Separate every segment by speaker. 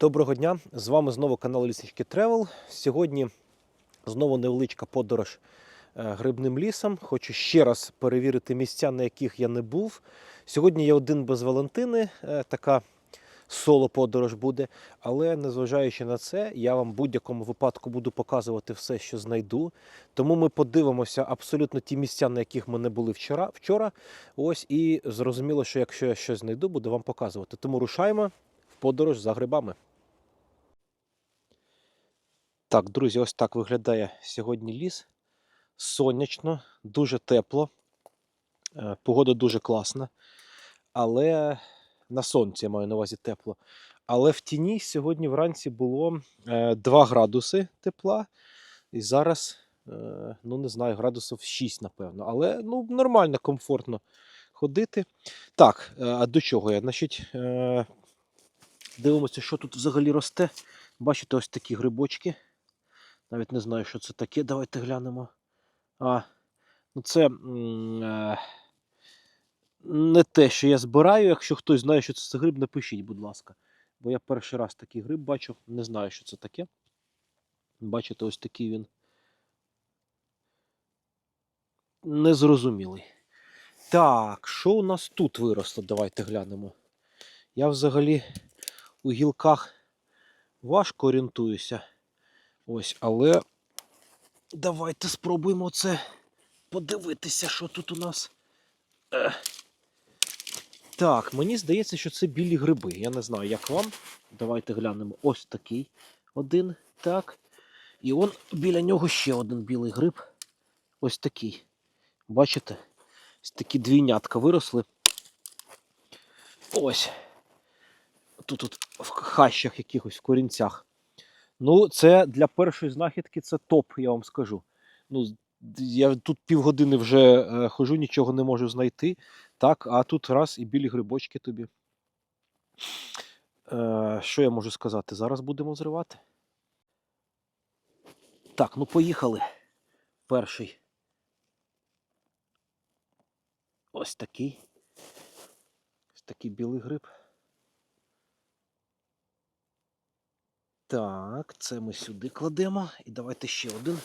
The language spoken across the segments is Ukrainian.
Speaker 1: Доброго дня! З вами знову канал Ліснички Тревел. Сьогодні знову невеличка подорож е, грибним лісом. Хочу ще раз перевірити місця, на яких я не був. Сьогодні я один без Валентини, е, така соло-подорож буде. Але незважаючи на це, я вам в будь-якому випадку буду показувати все, що знайду. Тому ми подивимося абсолютно ті місця, на яких ми не були вчора. вчора. Ось і зрозуміло, що якщо я щось знайду, буду вам показувати. Тому рушаємо в подорож за грибами. Так, друзі, ось так виглядає сьогодні ліс. Сонячно, дуже тепло. Е, Погода дуже класна. Але на сонці я маю на увазі тепло. Але в тіні сьогодні вранці було е, 2 градуси тепла. І зараз, е, ну не знаю, градусів 6, напевно. Але ну, нормально, комфортно ходити. Так, е, а до чого я? Значить, е, дивимося, що тут взагалі росте. Бачите, ось такі грибочки. Навіть не знаю, що це таке. Давайте глянемо. А, ну це е, не те, що я збираю. Якщо хтось знає, що це за гриб, напишіть, будь ласка. Бо я перший раз такий гриб бачу. Не знаю, що це таке. Бачите, ось такий він. Незрозумілий. Так, що у нас тут виросло? Давайте глянемо. Я взагалі у гілках важко орієнтуюся. Ось, але давайте спробуємо це подивитися, що тут у нас. Е. Так, мені здається, що це білі гриби. Я не знаю, як вам. Давайте глянемо. Ось такий один. Так. І он біля нього ще один білий гриб. Ось такий. Бачите? Ось такі двійнятка виросли. Ось. Тут, тут в хащах якихось в корінцях. Ну, це для першої знахідки це топ, я вам скажу. Ну, я тут півгодини вже е, хожу, нічого не можу знайти. Так, а тут раз і білі грибочки тобі. Е, що я можу сказати? Зараз будемо зривати. Так, ну поїхали. Перший. Ось такий. Ось такий білий гриб. Так, це ми сюди кладемо. І давайте ще один.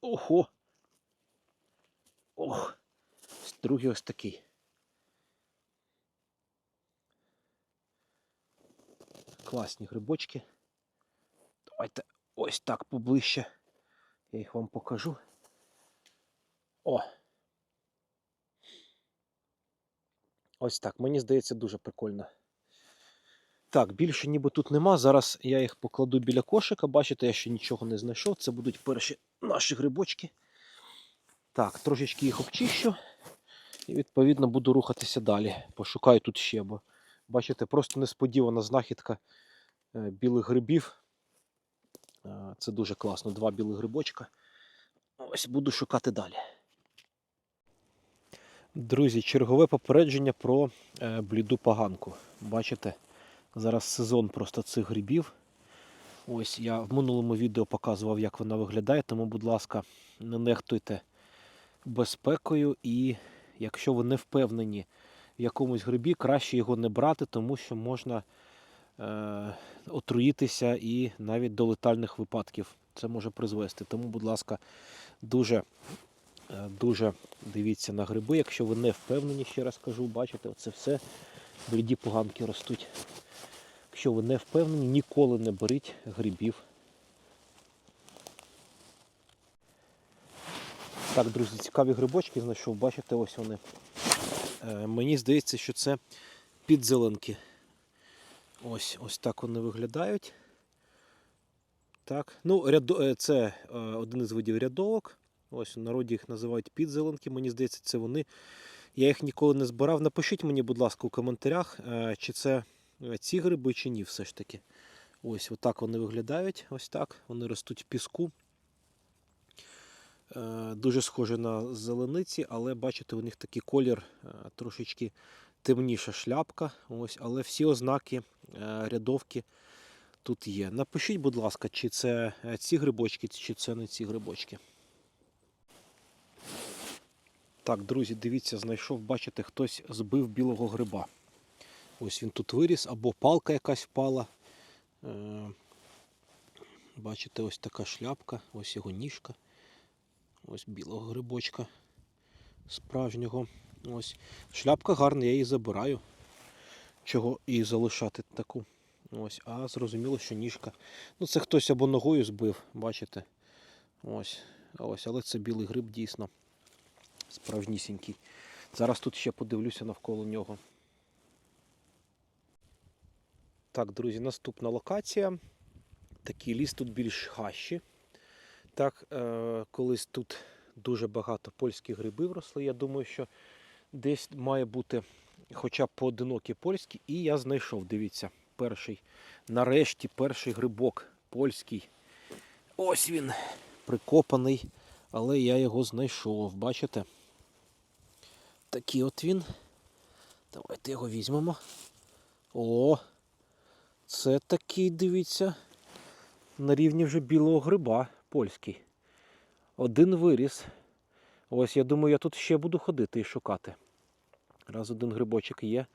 Speaker 1: Ого! Ох! Другий ось такий. Класні грибочки. Давайте ось так поближче. Я їх вам покажу. О! Ось так. Мені здається, дуже прикольно. Так, більше ніби тут нема. Зараз я їх покладу біля кошика. Бачите, я ще нічого не знайшов. Це будуть перші наші грибочки. Так, трошечки їх обчищу. І відповідно буду рухатися далі. Пошукаю тут ще, бо бачите, просто несподівана знахідка е, білих грибів. Е, Це дуже класно. Два білих грибочка. Ось буду шукати далі. Друзі, чергове попередження про е, бліду поганку. Бачите? Зараз сезон просто цих грибів. Ось я в минулому відео показував, як вона виглядає, тому, будь ласка, не нехтуйте безпекою і якщо ви не впевнені в якомусь грибі, краще його не брати, тому що можна е, отруїтися і навіть до летальних випадків це може призвести. Тому, будь ласка, дуже, е, дуже дивіться на гриби. Якщо ви не впевнені, ще раз кажу, бачите, це все бліді поганки ростуть. Якщо ви не впевнені, ніколи не беріть грибів. Так, друзі, цікаві грибочки знайшов, бачите, ось вони. Е, мені здається, що це підзеленки. Ось, ось так вони виглядають. Так. Ну, рядо, е, це е, один із видів рядовок. Ось в народі їх називають підзеленки. Мені здається, це вони. Я їх ніколи не збирав. Напишіть мені, будь ласка, у коментарях, чи це ці гриби, чи ні, все ж таки. Ось отак вони виглядають. Ось так. Вони ростуть в піску. Е, Дуже схожі на зелениці, але бачите, у них такий колір е, трошечки темніша шляпка. Ось, але всі ознаки е, рядовки тут є. Напишіть, будь ласка, чи це е, ці грибочки, чи це не ці грибочки. Так, друзі, дивіться, знайшов, бачите, хтось збив білого гриба. Ось він тут виріс, або палка якась впала. Е, Бачите, ось така шляпка, ось його ніжка. Ось білого грибочка справжнього. Ось. Шляпка гарна, я її забираю. Чого і залишати таку. Ось. А зрозуміло, що ніжка. Ну, це хтось або ногою збив, бачите. Ось. Ось, але це білий гриб дійсно справжнісінький. Зараз тут ще подивлюся навколо нього. Так, друзі, наступна локація. Такий ліс тут більш хащі. Так, е, колись тут дуже багато польських грибів росли. Я думаю, що десь має бути хоча б поодинокі польські. І я знайшов, дивіться, перший. Нарешті перший грибок польський. Ось він прикопаний, але я його знайшов. Бачите? Такий от він. Давайте його візьмемо. О! Це такий, дивіться, на рівні вже білого гриба польський. Один виріс. Ось я думаю, я тут ще буду ходити і шукати. Раз один грибочок є.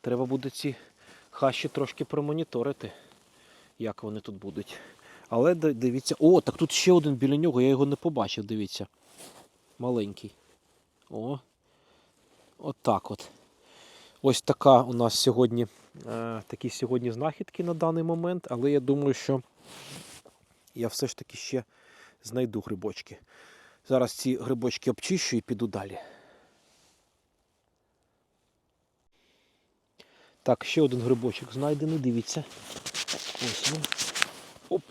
Speaker 1: Треба буде ці хащі трошки промоніторити, як вони тут будуть. Але дивіться. О, так тут ще один біля нього, я його не побачив, дивіться. Маленький. О. От так от. Ось така у нас сьогодні е, такі сьогодні знахідки на даний момент, але я думаю, що я все ж таки ще знайду грибочки. Зараз ці грибочки обчищу і піду далі. Так, ще один грибочок знайдений, дивіться. Ось він. Оп.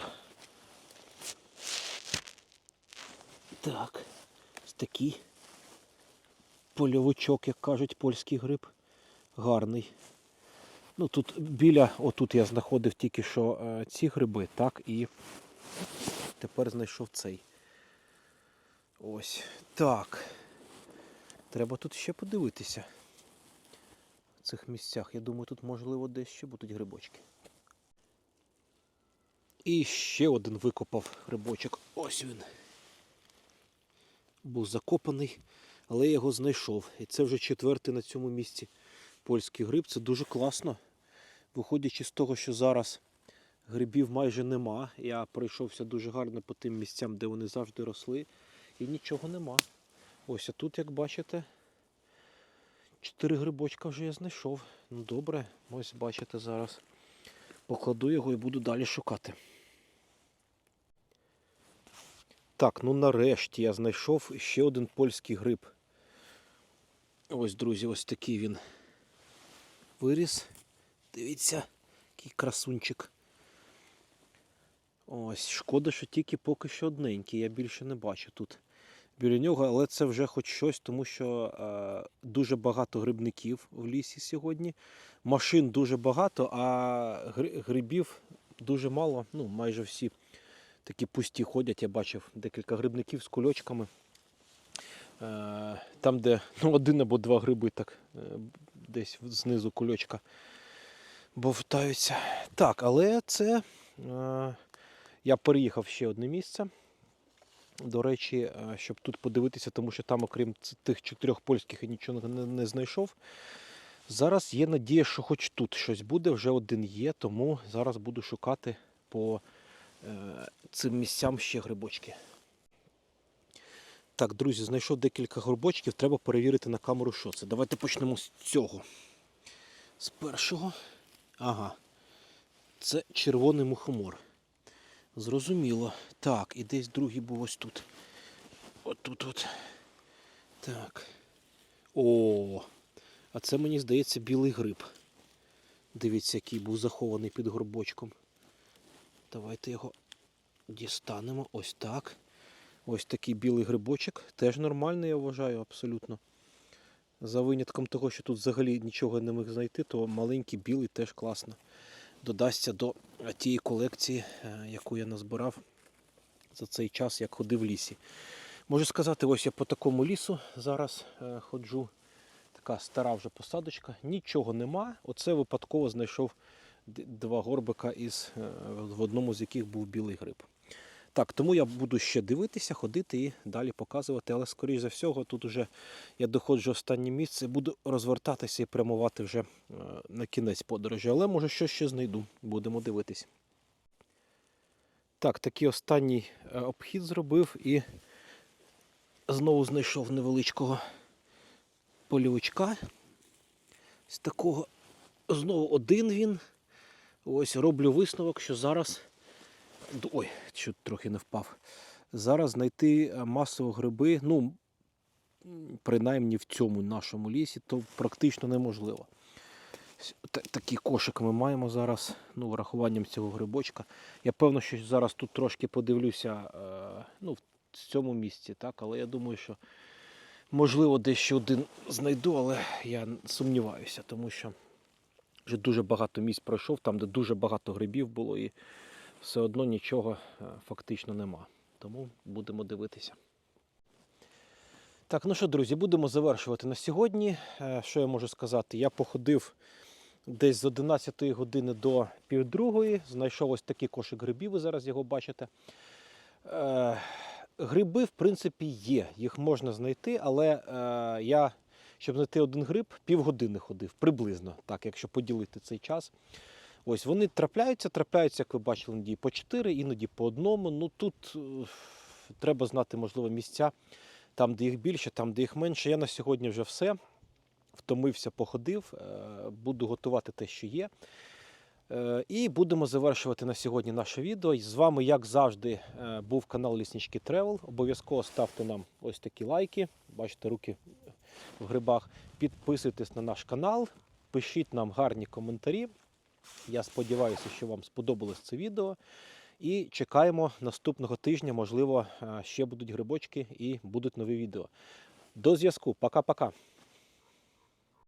Speaker 1: Так. Такий польовичок, як кажуть, польський гриб. Гарний. Ну тут біля, отут я знаходив тільки що е, ці гриби, так, і тепер знайшов цей. Ось. Так. Треба тут ще подивитися. В цих місцях. Я думаю, тут можливо десь ще будуть грибочки. І ще один викопав грибочок. Ось він. Був закопаний, але я його знайшов. І це вже четвертий на цьому місці польський гриб. Це дуже класно. Виходячи з того, що зараз грибів майже нема. Я пройшовся дуже гарно по тим місцям, де вони завжди росли. І нічого нема. Ось а тут, як бачите, чотири грибочка вже я знайшов. Ну добре, ось бачите зараз. Покладу його і буду далі шукати. Так, ну нарешті я знайшов ще один польський гриб. Ось, друзі, ось такий він виріс. Дивіться, який красунчик. Ось, шкода, що тільки поки що одненький, я більше не бачу тут біля нього, але це вже хоч щось, тому що е, дуже багато грибників в лісі сьогодні. Машин дуже багато, а грибів дуже мало. Ну, майже всі такі пусті ходять. Я бачив декілька грибників з кульочками. Е, там, де ну, один або два гриби, так е, десь знизу кульочка бовтаються. Так, але це. Е, я переїхав ще одне місце. До речі, е, щоб тут подивитися, тому що там, окрім тих чотирьох польських, я нічого не, не знайшов. Зараз є надія, що хоч тут щось буде, вже один є, тому зараз буду шукати по е, цим місцям ще грибочки. Так, друзі, знайшов декілька грибочків, треба перевірити на камеру, що це. Давайте почнемо з цього. З першого. Ага. Це червоний мухомор. Зрозуміло. Так, і десь другий був ось тут. От тут от. Так. О, а це мені здається білий гриб. Дивіться, який був захований під горбочком. Давайте його дістанемо. Ось так. Ось такий білий грибочок. Теж нормальний, я вважаю, абсолютно. За винятком того, що тут взагалі нічого не міг знайти, то маленький білий теж класно. Додасться до тієї колекції, е, яку я назбирав за цей час, як ходив в лісі. Можу сказати, ось я по такому лісу зараз е, ходжу. Така стара вже посадочка, нічого нема. Оце випадково знайшов два горбика, із, е, в одному з яких був білий гриб. Так, тому я буду ще дивитися, ходити і далі показувати. Але, скоріш за всього, тут уже я доходжу останнє місце, буду розвертатися і прямувати вже е, на кінець подорожі. Але може щось ще знайду. Будемо дивитись. Так, такий останній е, обхід зробив і знову знайшов невеличкого полівичка. З такого знову один він. Ось роблю висновок, що зараз. Ой, чуть трохи не впав. Зараз знайти е, масово гриби, ну, принаймні в цьому нашому лісі, то практично неможливо. Такий кошик ми маємо зараз, ну, врахуванням цього грибочка. Я певно, що зараз тут трошки подивлюся е, ну, в цьому місці, так, але я думаю, що можливо десь ще один знайду, але я сумніваюся, тому що вже дуже багато місць пройшов, там, де дуже багато грибів було, і все одно нічого е, фактично нема. Тому будемо дивитися. Так, ну що, друзі, будемо завершувати на сьогодні. Е, Що я можу сказати? Я походив десь з 11 години до півдругої, знайшов ось такий кошик грибів, ви зараз його бачите. Е, Гриби, в принципі, є, їх можна знайти, але я, щоб знайти один гриб, півгодини ходив, приблизно, так, якщо поділити цей час. Ось вони трапляються, трапляються, як ви бачили, іноді по 4, іноді по одному. Ну тут е, треба знати, можливо, місця, там, де їх більше, там, де їх менше. Я на сьогодні вже все. Втомився, походив, е, буду готувати те, що є. Е, І будемо завершувати на сьогодні наше відео. З вами, як завжди, був канал Ліснички Тревел. Обов'язково ставте нам ось такі лайки. Бачите, руки в грибах. Підписуйтесь на наш канал, пишіть нам гарні коментарі. Я сподіваюся, що вам сподобалось це відео. І чекаємо наступного тижня. Можливо, е, ще будуть грибочки і будуть нові відео. До зв'язку. Пока-пока.